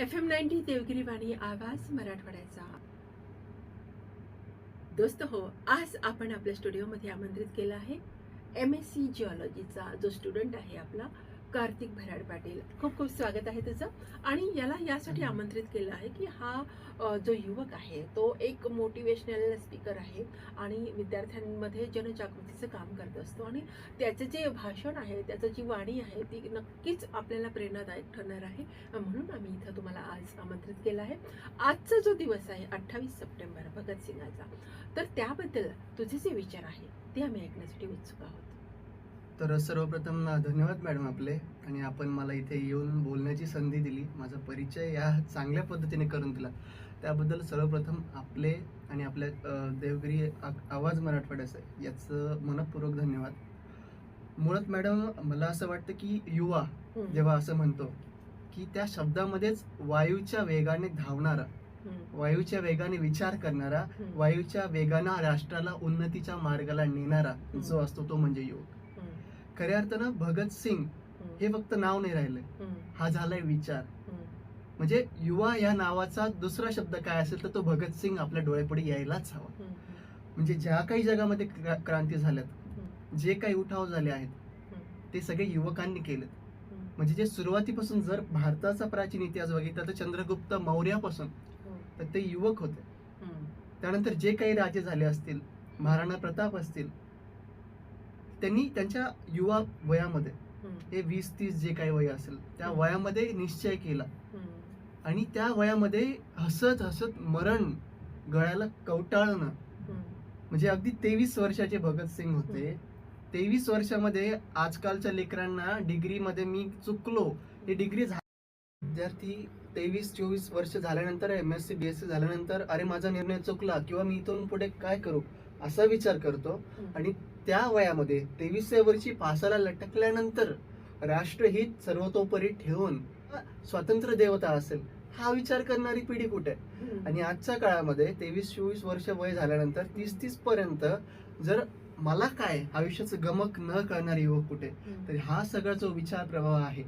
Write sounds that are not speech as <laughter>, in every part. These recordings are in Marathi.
F M ninety Devgiri Vani आवाज मराठवाड्याचा. दोस्त हो आज आपण आपल्या स्टुडिओमध्ये आमंत्रित केलं आहे एम एस सी जिओलॉजीचा जो स्टुडंट आहे आपला कार्तिक भराड पाटील. खूप खूप स्वागत आहे तुझं. आणि याला यासाठी आमंत्रित केलं आहे की हा जो युवक आहे तो एक मोटिवेशनल स्पीकर आहे आणि विद्यार्थ्यांमध्ये जनजागृतीचं काम करत असतो. आणि त्याचं जे भाषण आहे त्याचं जी वाणी आहे ती नक्कीच आपल्याला प्रेरणादायक ठरणार आहे. म्हणून आम्ही इथं तुम्हाला आज आमंत्रित केलं आहे. आजचा जो दिवस आहे अठ्ठावीस सप्टेंबर भगतसिंगाचा तर त्याबद्दल तुझे जे विचार आहे ते आम्ही ऐकण्यासाठी उत्सुक आहोत. तर सर्वप्रथम धन्यवाद मॅडम आपले. आणि आपण मला इथे येऊन बोलण्याची संधी दिली. माझा परिचय या चांगल्या पद्धतीने करून दिला. त्याबद्दल सर्वप्रथम आपले आणि आपल्या देवगिरी आवाज मराठवाड्याचं याचं मनपूर्वक धन्यवाद. मुळात मॅडम मला असं वाटतं की युवा जेव्हा असं म्हणतो की त्या शब्दामध्येच वायूच्या वेगाने धावणारा वायूच्या वेगाने विचार करणारा वायूच्या वेगानं राष्ट्राला उन्नतीच्या मार्गाला नेणारा जो असतो तो म्हणजे युवक हम्म, खऱ्या अर्थानं भगत सिंग हे फक्त नाव नाही राहिलं हा झालाय विचार. म्हणजे युवा या नावाचा दुसरा शब्द काय असेल तर तो भगत सिंग आपल्या डोळ्यापुढे यायलाच हवा. म्हणजे ज्या काही जगामध्ये क्रांती झाल्यात जे काही उठाव झाले आहेत ते सगळे युवकांनी केलेत. म्हणजे जे सुरुवातीपासून जर भारताचा प्राचीन इतिहास बघितला तर चंद्रगुप्त मौर्यापासून तर ते युवक होते. त्यानंतर जे काही राजे झाले असतील महाराणा प्रताप असतील त्यांनी त्यांच्या युवा वयामध्ये हे वीस तीस जे काही वय असेल त्या. वयामध्ये निश्चय केला. आणि त्या वयामध्ये हसत हसत मरण गळ्याला कवटाळणं. म्हणजे अगदी तेवीस वर्षाचे भगत सिंग होते. तेवीस वर्षामध्ये आजकालच्या लेकरांना डिग्रीमध्ये मी चुकलो. ही डिग्री विद्यार्थी तेवीस चोवीस वर्ष झाल्यानंतर M S C B S C झाल्यानंतर अरे माझा निर्णय चुकला किंवा मी इथून पुढे काय करू असा विचार करतो. आणि त्या वयामध्ये तेवीसव्या वर्षी पासाला लटकल्यानंतर राष्ट्रहित सर्वतोपरी ठेवून स्वातंत्र्य देवता असेल हा विचार करणारी पिढी कुठे? आणि आजच्या काळामध्ये तेवीस चोवीस वर्ष वय झाल्यानंतर तीस तीस पर्यंत जर मला काय आयुष्याचं गमक न करणारे युवक कुठे तर हा सगळा जो विचार प्रवाह आहे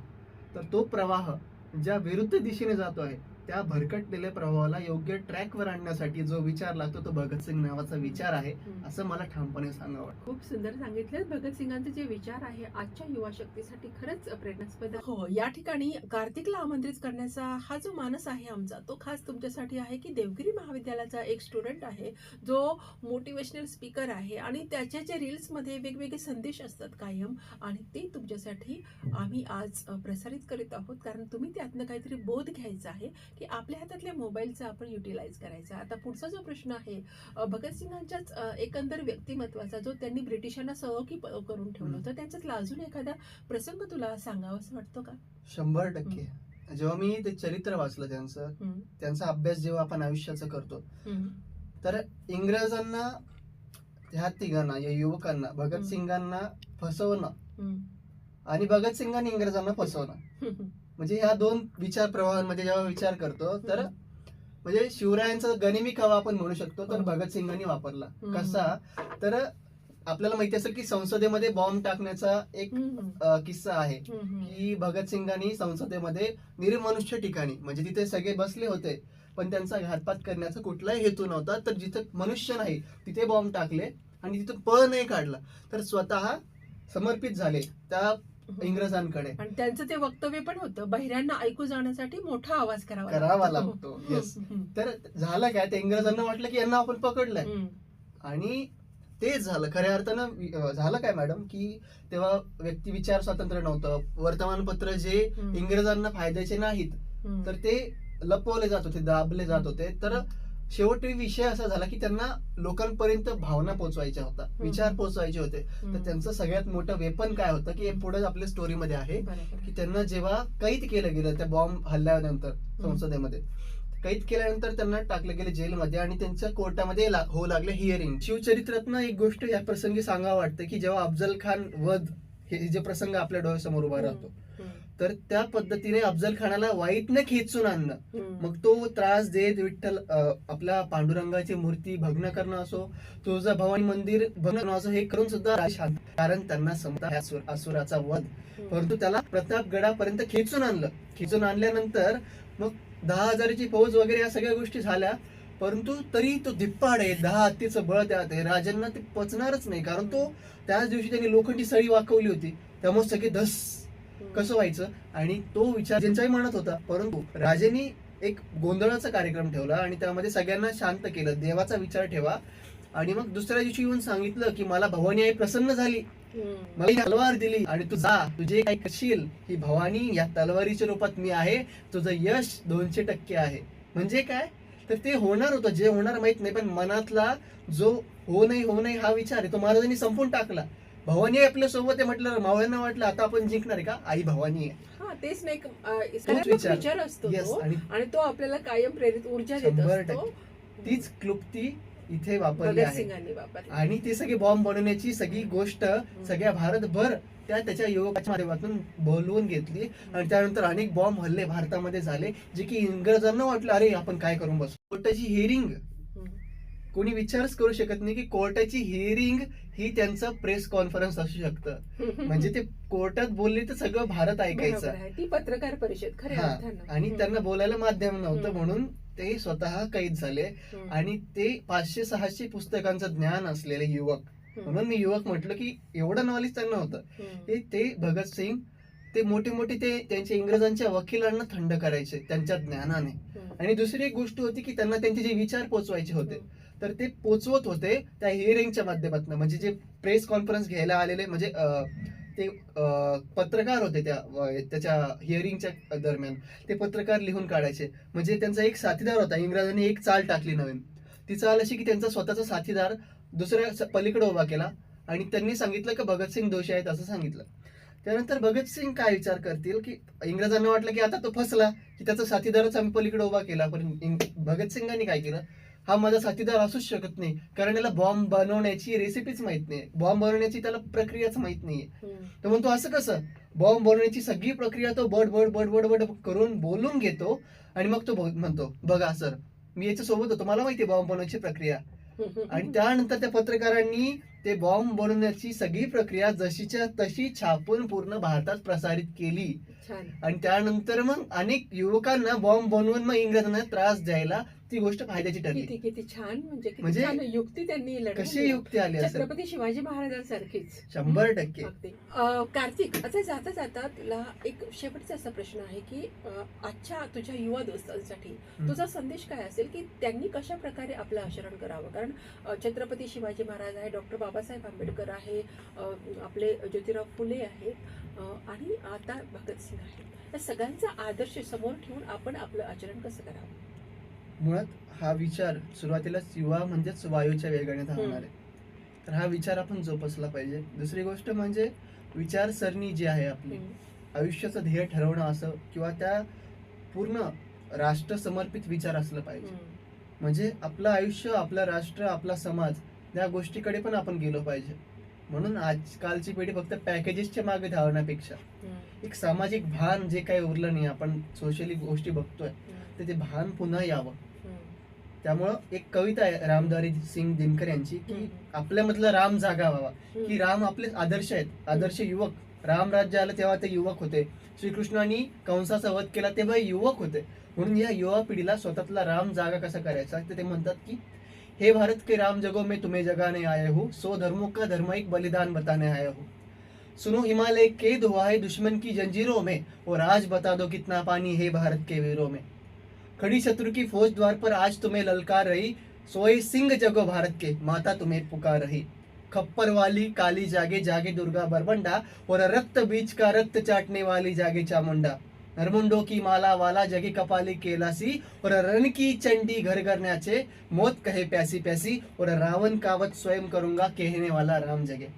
तर तो प्रवाह ज्या विरुद्ध दिशेने जातो आहे त्या भरकटलेल्या प्रवाहाला योग्य ट्रॅकवर आणण्यासाठी जो विचार लागतो तो भगतसिंग नावाचा विचार आहे. असं मला ठामपणे सांगावं वाटतं खूप सुंदर सांगितलं भगतसिंगांचे जे विचार आहे आजच्या युवा शक्तीसाठी खरंच प्रेरणास्पद आहे. हो या ठिकाणी कार्तिकला आमंत्रित करण्याचा हा जो मानस आहे आमचा तो खास तुमच्यासाठी आहे की देवगिरी महाविद्यालयाचा एक स्टुडंट आहे जो मोटिवेशनल स्पीकर आहे आणि त्याच्या जे रील्समध्ये वेगवेगळे संदेश असतात कायम आणि ते तुमच्यासाठी आम्ही आज प्रसारित करीत आहोत कारण तुम्ही त्यातनं काहीतरी बोध घ्यायचा आहे की आपल्या हातातल्या मोबाईलचा आपण युटिलाइज करायचा. आता पुढचा जो प्रश्न आहे भगतसिंगांच्याच एकंदर व्यक्तिमत्वाचा जो त्यांनी ब्रिटिशांना सवकी प- करून ठेवलं होतं त्यांच्यातला अजून एखादा प्रसंग तुला सांगावा असं वाटतो का? शंभर टक्के. जेव्हा मी ते चरित्र वाचलं त्यांचं त्यांचा अभ्यास जेव्हा आपण आयुष्याचा करतो तर इंग्रजांना ह्या तिघांना या युवकांना. भगतसिंगांना फसवणं आणि भगतसिंगांनी इंग्रजांना फसवणं. म्हणजे ह्या दोन विचार प्रवाहांमध्ये जेव्हा विचार करतो तर. म्हणजे शिवरायांचा गनिमी कावा आपण म्हणू शकतो तर हो. भगतसिंगांनी वापरला. कसा तर आपल्याला माहिती असेल की संसदेमध्ये बॉम्ब टाकण्याचा एक किस्सा आहे की भगतसिंगांनी संसदेमध्ये निर्मनुष्य ठिकाणी म्हणजे तिथे सगळे बसले होते पण त्यांचा घातपात करण्याचा कुठलाही हेतू नव्हता तर जिथे मनुष्य नाही तिथे बॉम्ब टाकले आणि तिथून पळ नाही काढला तर स्वतः समर्पित झाले त्या. इंग्रजांकडे. आणि त्यांचं ते वक्तव्य पण होतं बहिऱ्यांना ऐकू जाण्यासाठी मोठा आवाज करावा करावा लागतो. येस तर झालं काय ते इंग्रजांना वाटलं की यांना आपण पकडलंय. आणि तेच झालं खऱ्या अर्थानं झालं काय मॅडम की तेव्हा व्यक्ती विचार स्वातंत्र्य नव्हतं वर्तमानपत्र जे. इंग्रजांना फायद्याचे नाहीत तर ते लपवले जात होते दाबले जात होते. तर शेवटी विषय असा झाला की त्यांना लोकांपर्यंत भावना पोहोचवायच्या होता विचार पोहोचवायचे होते. तर. त्यांचं सगळ्यात मोठं वेपन काय होतं की पुढे आपल्या स्टोरीमध्ये आहे. की त्यांना जेव्हा कैद केलं गेलं त्या बॉम्ब हल्ल्यानंतर संसदेमध्ये. कैद केल्यानंतर त्यांना टाकले गेले जेलमध्ये आणि त्यांच्या कोर्टामध्ये ला- होऊ लागले हिअरिंग शिवचरित्रातनं एक गोष्ट या प्रसंगी सांगावं वाटतं की जेव्हा अफजल खान वध हे जे प्रसंग आपल्या डोळ्यासमोर उभा राहतो तर त्या पद्धतीने अफजल खानाला वाईटनं खेचून आणणं हम्म, मग तो त्रास देत विठ्ठल आपल्या पांडुरंगाची मूर्ती भग्न करणं असो तुळजाभवानी मंदिर भग्न करणं असो हे करून सुद्धा कारण त्यांना समजा असुराचा वध. परंतु त्याला प्रतापगडापर्यंत खेचून आणलं. खेचून आणल्यानंतर मग दहा हजाराची फौज वगैरे या सगळ्या गोष्टी झाल्या. परंतु तरी तो धिप्पाड आहे. दहा हत्तीचं बळ त्यात आहे. राजांना ते पचणारच नाही. कारण तो त्याच दिवशी त्यांनी लोखंडी सळी वाकवली होती. त्यामुळे सगळे धस कसं व्हायचं आणि तो विचार ज्यांच्याही मनात होता परंतु राजांनी एक गोंधळाचा कार्यक्रम ठेवला आणि त्यामध्ये सगळ्यांना शांत केलं. देवाचा विचार ठेवा. आणि मग दुसऱ्या दिवशी येऊन सांगितलं की मला भवानी आई प्रसन्न झाली. मला तलवार दिली आणि तू जा तुझे काही करशील. ही भवानी या तलवारीच्या रूपात मी आहे. तुझं यश दोनशे टक्के आहे. म्हणजे काय? तर ते होणार होतं जे होणार माहीत नाही पण मनातला जो हो नाही हो नाही हा विचार आहे तो महाराजांनी संपून टाकला. भवानी आपल्यासोबत आहे म्हटलं मावळ्यांना वाटलं आता आपण जिंकणार आहे का? आई भवानी आहे. हा तेच नाही एक, अं, सकारात्मक विचार. विचार असतो तो. आणि आणि तो आपल्याला कायम प्रेरित ऊर्जा देत शंभर असतो. तीच क्लुप्ती इथे वापरली आहे. भगतसिंगांनी वापरली. आणि ते सगळे बॉम्ब बनवण्याची सगळी गोष्ट सगळ्या भारतभर त्या त्याच्या युवकाच्या माध्यमातून बोलवून घेतली. आणि त्यानंतर अनेक बॉम्ब हल्ले भारतामध्ये झाले जे की इंग्रजांना वाटलं अरे आपण काय करून बसू? कोर्टाची हिअरिंग. कोणी विचारच करू शकत नाही की कोर्टाची हिअरिंग ही त्यांचं प्रेस कॉन्फरन्स असू शकतं <laughs> म्हणजे ते कोर्टात बोलले तर सगळं भारत ऐकायचं. ती पत्रकार परिषद आणि. त्यांना बोलायला माध्यम नव्हतं. म्हणून ते स्वतः कैद झाले. आणि ते पाचशे सहाशे पुस्तकांचं ज्ञान असलेले युवक. म्हणून मी युवक म्हटलं की एवढं नॉलेज त्यांना होतं. ते भगतसिंग ते मोठे मोठे ते त्यांच्या इंग्रजांच्या वकिलांना थंड करायचे त्यांच्या ज्ञानाने. आणि दुसरी एक गोष्ट होती की त्यांना त्यांचे जे विचार पोचवायचे होते. तर ते पोचवत होते त्या हिअरिंगच्या माध्यमातून. म्हणजे जे प्रेस कॉन्फरन्स घ्यायला आलेले म्हणजे ते पत्रकार होते त्या त्याच्या हिअरिंगच्या दरम्यान. ते पत्रकार लिहून काढायचे. म्हणजे त्यांचा एक साथीदार होता इंग्रजांनी एक चाल टाकली नवीन. ती चाल अशी की त्यांचा स्वतःचा साथीदार दुसऱ्या पलीकडे उभा केला आणि त्यांनी सांगितलं की भगतसिंग दोषी आहेत असं सांगितलं. त्यानंतर भगतसिंग काय विचार करतील की इंग्रजांना वाटलं की आता तो फसला की त्याचा साथीदारच आम्ही पलीकडे उभा केला. पण भगतसिंगांनी काय केलं? हा माझा साथीदार असूच शकत नाही. कारण याला बॉम्ब बनवण्याची रेसिपीच माहीत नाही. बॉम्ब बनवण्याची त्याला प्रक्रियाच माहीत नाहीये. हम्म. तर म्हणतो असं कसं? बॉम्ब बनवण्याची सगळी प्रक्रिया तो बड बड बड बड बड करून बोलून घेतो आणि मग तो म्हणतो बघा सर मी याच्या सोबत होतो. मला माहिती बॉम्ब बनवण्याची प्रक्रिया. आणि त्यानंतर त्या पत्रकारांनी ते बॉम्ब बनवण्याची सगळी प्रक्रिया जशीच्या तशी छापून पूर्ण भारतात प्रसारित केली. आणि त्यानंतर मग अनेक युवकांना बॉम्ब बनवून मग इंग्रजांना त्रास द्यायला ती गोष्ट फायद्याची ठरली. किती किती छान म्हणजे किती म्हणजे छान युक्ती त्यांनी कशी. युक्ती आली असेल? छत्रपती शिवाजी महाराजांसारखीच. शंभर टक्के. अगदी. अं, कार्तिक आता जाता जाता तुला एक शेवटचा असा प्रश्न आहे की अं, आजच्या तुझ्या युवा दोस्तांसाठी. तुझा संदेश काय असेल की त्यांनी कशा प्रकारे आपलं आचरण करावं? कारण अं, छत्रपती शिवाजी महाराज आहे डॉक्टर बाबासाहेब आंबेडकर आहे अं, आपले ज्योतिराव फुले आहेत अं, आणि आता भगतसिंग आहे या सगळ्यांचा आदर्श समोर ठेवून आपण आपलं आचरण कसं करावं? मुळात हा विचार सुरुवातीलाच युवा म्हणजेच वायूच्या वेगाने धावणार आहे. तर हा विचार आपण जोपासला पाहिजे. दुसरी गोष्ट म्हणजे विचारसरणी जी आहे आपली आयुष्याचं ध्येय ठरवणं असं किंवा त्या पूर्ण राष्ट्र समर्पित विचार असलं पाहिजे. म्हणजे आपलं आयुष्य आपलं राष्ट्र आपला समाज या गोष्टीकडे पण आपण गेलो पाहिजे. म्हणून आजकालची पिढी फक्त पॅकेजेसच्या मागे धावण्यापेक्षा एक सामाजिक भान जे काही उरलं नाही आपण सोशली गोष्टी बघतोय तर ते भान पुन्हा यावं. त्यामुळं एक कविता आहे रामदारी सिंग दिनकर यांची की आपल्यामधलं राम जागा व्हावा. की राम आपले आदर्श आहेत आदर्श युवक. राम राज्य आलं तेव्हा ते युवक होते. श्रीकृष्णाने कंसाचा वध केला तेव्हा हे युवक होते. म्हणून या युवा पिढीला स्वतःतला राम जागा कसा करायचा? तर ते म्हणतात की हे भारत के राम जगो में तुम्हें जगाने आए हो. सो धर्मों का धर्म एक बलिदान बताने आए हो. सुनो हिमालय कैद हुआ है दुश्मन की जंजीरों में और आज बता दो कितना पानी है भारत के वीरों में। खड़ी शत्रु की फौज द्वार पर आज तुम्हें ललकार रही सोए सिंह जगो भारत के माता तुम्हें पुकार रही। खप्पर वाली काली जागे जागे दुर्गा बरबंडा और रक्त बीच का रक्त चाटने वाली जागे चामुंडा। नरमुंडो की माला वाला जगे कपाली केलासी और रण की चंडी घर घर नाचे मौत कहे प्यासी प्यासी और रावण कावत स्वयं करूंगा कहने वाला राम जगे।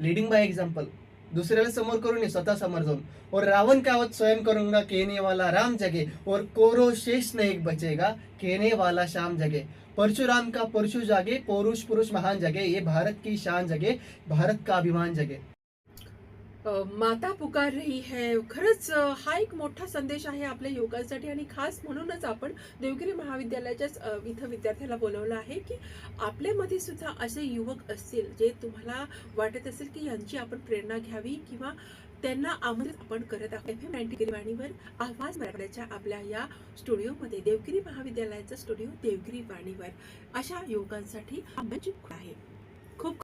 लीडिंग बाय एग्जाम्पल दुसऱ्याला समोर करून नाही, स्वतः समोर जाऊन. और रावण कावत स्वयं करूंगा कहने वाला राम जगे. और कोरो शेष न एक बचेगा कहने वाला शाम जगे. परशुराम का परशु जागे पौरुष पुरुष महान जगे. ये भारत की शान जगे भारत का अभिमान जगे. माता पुकार रही है. खरंच हा एक मोठा संदेश आहे आपल्या युवकांसाठी आणि खास म्हणूनच आपण देवगिरी महाविद्यालयाच्याच इथं विद्यार्थ्याला बोलवलं आहे की आपल्यामध्ये सुद्धा असे युवक असतील जे तुम्हाला वाटत असेल की यांची आपण प्रेरणा घ्यावी किंवा त्यांना आमंत्रित आपण करत आहोत. एफ एम नाईन्टी वाणीवर आवाज मराठ्याच्या आपल्या या स्टुडिओमध्ये देवगिरी महाविद्यालयाचा स्टुडिओ देवगिरी वाणीवर. अशा युवकांसाठी आहे. खूप